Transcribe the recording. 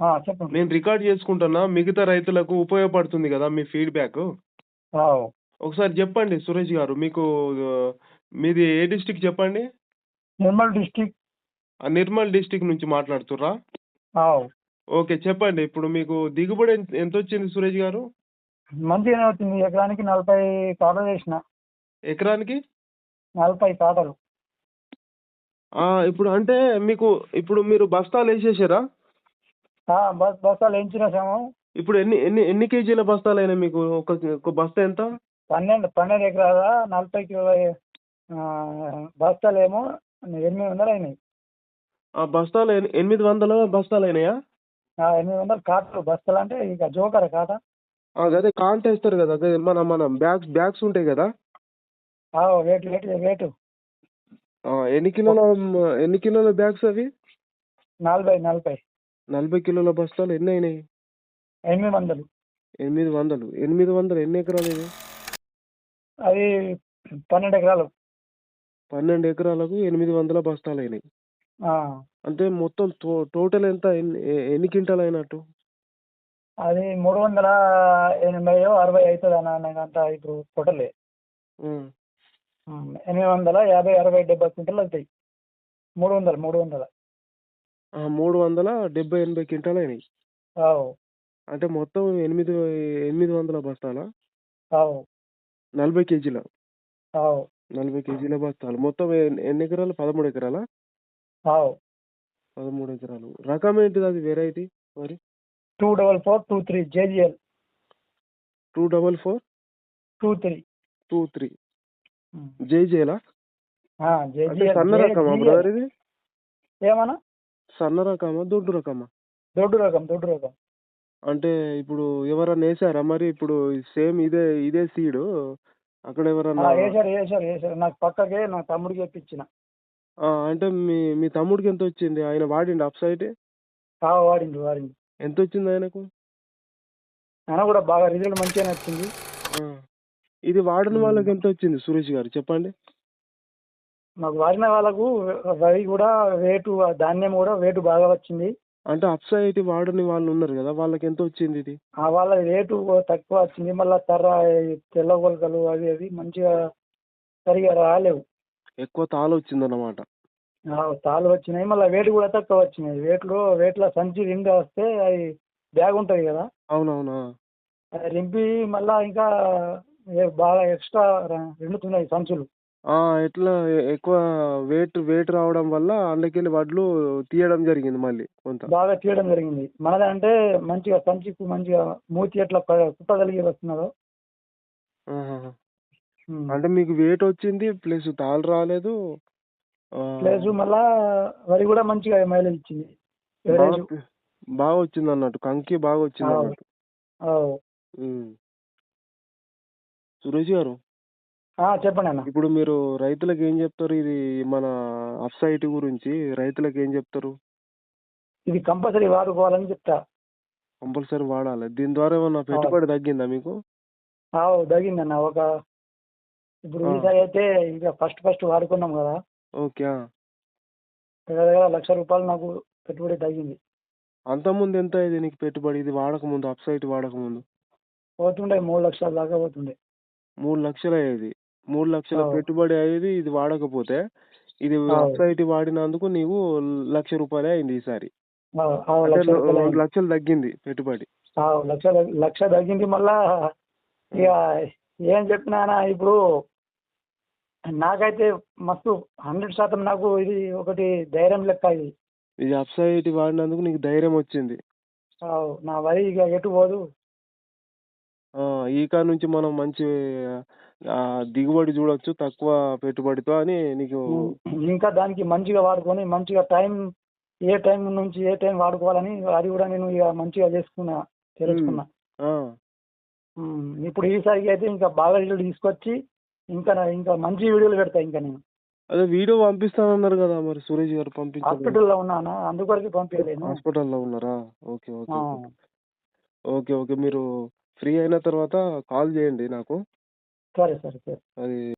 చెప్పండి. నేను రికార్డ్ చేసుకుంటున్నా మిగతా రైతులకు ఉపయోగపడుతుంది కదా మీ ఫీడ్బ్యాక్? ఒకసారి చెప్పండి సురేష్ గారు మీకు మీది ఏ డిస్టిక్ చెప్పండి? నిర్మల్ డిస్టిక్. నిర్మల్ డిస్టిక్ నుంచి మాట్లాడుతుర్రా? ఓకే చెప్పండి. ఇప్పుడు మీకు దిగుబడి ఎంత వచ్చింది సురేష్ గారు? మంచిగానే వచ్చింది ఎకరానికి నలభై కాటలు వేసిన ఎకరానికి? నలభై కాటలు ఆ, ఇప్పుడు అంటే మీకు ఇప్పుడు మీరు బస్తాలు వేసేసారా? బస్ బస్తాలు వేయించినాము ఇప్పుడు ఎన్ని ఎన్ని ఎన్ని కేజీల బస్తాలు అయినాయి మీకు ఒక ఒక బస్తా ఎంత? పన్నెండు పన్నెండు ఎకరాల నలభై కిలో బస్తాలు ఏమో ఎనిమిది వందలు అయినాయి ఆ బస్తాలు ఎన్- ఎనిమిది వందల బస్తాలు అయినాయా ఎనిమిది వందలు కాటలు బస్తాలు అంటే ఇక జోకర్ కాట అదే కాంట వేస్తారు కదా అదే మన మన బ్యాగ్స్ బ్యాగ్స్ ఉంటాయి కదా. Rate rate rate. ఎన్ని కిలోల ఎన్ని కిలోల బ్యాగ్స్ అవి? నలభై నలభై. నలభై కిలోల బస్తాలు ఎన్ని అయినాయి? ఎనిమిది వందలు. ఎనిమిది వందలు. ఎనిమిది వందలు ఎన్ని ఎకరాలు ఇది? అది పన్నెండు ఎకరాలు. పన్నెండు ఎకరాలకు ఎనిమిది వందల బస్తాలు అయినాయి. అంటే మొత్తం టో టోటల్ ఎంత ఎన్ని ఎన్ని క్వింటాలు అయినట్టు? అది మూడు వందల ఎనభై అరవై అవుతుంది అన్న అంత ఇప్పుడు టోటలే. ఎనిమిది వందల యాభై అరవై డెబ్బై క్వింటల్ అవుతాయి. మూడు వందలు మూడు వందల. మూడు వందల డెబ్బై ఎనభై క్వింటాలు అయినాయి. అంటే మొత్తం ఎనిమిది ఎనిమిది వందల బస్తాలా? నలభై కేజీల. నలభై కేజీల బస్తాలు. మొత్తం ఎన్ని ఎకరాలు? పదమూడు ఎకరాలా? పదమూడు ఎకరాలు. రకం ఏంటిది అది వెరైటీ మరి? Two double four two three JGL. Two double four? Two three. Two three. అంటే జేజిఎల్? సన్న రకమా బ్రదర్ ఇది? ఏమన్నా? సన్న రకమా దొడ్డు రకమా? దొడ్డు రకం దొడ్డు రకం. అంటే ఇప్పుడు ఎవరన్నా వేసారా? మరి ఇప్పుడు సేమ్ ఇదే ఇదే సీడ్. అక్కడ ఎవరన్నా వేశారు వేశారు వేశారు నాకు పక్కకే నా తమ్ముడికి ఇప్పించిన అంటే మీ మీ తమ్ముడికి ఎంత వచ్చింది ఆయన వాడిండు అప్ సైడ్? వాడిండు వాడిండు. ఎంత వచ్చింది ఆయనకు? ఆయన కూడా బాగా రిజల్ట్ మంచిగానే వచ్చింది. ఇది వాడిన. వాళ్ళకి ఎంత వచ్చింది సురేష్ గారు? చెప్పండి. మాకు వాడిన వాళ్ళకు వరి కూడా వేటు ధాన్యం కూడా వేటు బాగా వచ్చింది. అంటే అప్ సైడ్ వాడని వాళ్ళు ఉన్నారు కదా వాళ్ళకి ఎంత వచ్చింది ఇది? ఆ వాళ్ళ రేటు తక్కువ వచ్చింది మళ్ళీ తర్ర ఈ తెల్ల గొలకలు అవి అవి మంచిగా సరిగా రాలేవు. ఎక్కువ తాళ వచ్చింది అన్నమాట తాళ్ళు వచ్చినాయి మళ్ళీ వేటు కూడా తక్కువ వచ్చినాయి. వేట్లో వేట్ల సంచి నిండా వస్తే అది బ్యాగ్ ఉంటుంది కదా. అవునవునా? రింపి మళ్ళీ ఇంకా బాగా ఎక్స్ట్రా రెండుతున్నాయి సంచులు. ఎ- ఎక్కువ వెయిట్ వెయిట్ రావడం వల్ల అందుకెళ్ళి వడ్లు తీయడం జరిగింది మళ్ళీ కొంత. బాగా తీయడం జరిగింది. మనదంటే మంచిగా సంచికి మంచిగా మూతి ఎట్లా ప- కుట్టగలిగి వస్తున్నారు. అంటే మీకు వెయిట్ వచ్చింది ప్లస్ తాళ్ళు రాలేదు ఆ, ప్లస్ మళ్ళా వరి కూడా మంచిగా మైలేజ్ ఇచ్చింది. బాగా వచ్చింది అన్నట్టు. కంకి బాగా వచ్చింది ఆ. అన్నట్టు. ఉమ్. సురేష్ గారు? చెప్పండి అన్న. ఇప్పుడు మీరు రైతులకు ఏం చెప్తారు? ఇది మన అప్ సైట్ గురించి రైతులకు ఏం చెప్తారు? ఇది కంపల్సరీ వాడుకోవాలని చెప్తా. కంపల్సరీ వాడాలి. దీని ద్వారా ఏమన్నా పెట్టుబడి తగ్గిందా మీకు? ఆవు తగ్గిందన్న ఒక ఇప్పుడు ఆ. ఈసారి అయితే ఇక ఫస్ట్ ఫస్ట్ వాడుకున్నాం కదా. ఓకే ఆ. దగ్గర దగ్గర లక్ష రూపాయలు నాకు పెట్టుబడి తగ్గింది. అంతకుముందు ఎంత అయింది నీకు పెట్టుబడి? ఇది వాడకముందు అప్ సైట్ వాడకముందు పోతుండే మూడు లక్షల దాకా పోతుండే. మూడు లక్షలు అయ్యేది మూడు లక్షల. పెట్టుబడి అయ్యేది ఇది వాడకపోతే ఇది ఆ. అప్ సైట్ వాడినందుకు నీకు లక్ష రూపాయలే అయింది ఈసారి అంటే రెండు. లక్షలు తగ్గింది పెట్టుబడి లక్ష లక్ష తగ్గింది మళ్ళా ఇక ఏం చెప్పినా ఇప్పుడు నాకైతే మస్తు హండ్రెడ్ శాతం నాకు ఇది ఒకటి ధైర్యం లెక్క ఇది ఇది అప్ సైట్ వాడినందుకు నీకు ధైర్యం వచ్చింది నా వరి ఇక ఎటు పోదు ఆ, ఈ కాడ నుంచి మనం మంచి దిగుబడి చూడొచ్చు తక్కువ పెట్టుబడితో అని నీకు ఇంకా దానికి మంచిగా వాడుకొని మంచిగా టైం ఏ టైం నుంచి ఏ టైం వాడుకోవాలని అది కూడా నేను ఇక మంచిగా చేసుకున్నా తెలుసుకున్నా. ఇప్పుడు ఈసారికి అయితే ఇంకా బాగా రిజల్ట్ తీసుకొచ్చి ఇంకా ఇంకా మంచి వీడియోలు పెడతా ఇంకా నేను. అదే వీడియో పంపిస్తానన్నారు కదా మరి సురేష్ గారు పంపించారు హాస్పిటల్లో ఉన్నానా? అందుకొరకు పంపించలేను హాస్పిటల్లో ఉన్నారా? Okay okay. ఓకే ఓకే మీరు ఫ్రీ అయిన తర్వాత కాల్ చేయండి నాకు. సరే సరే సరే అది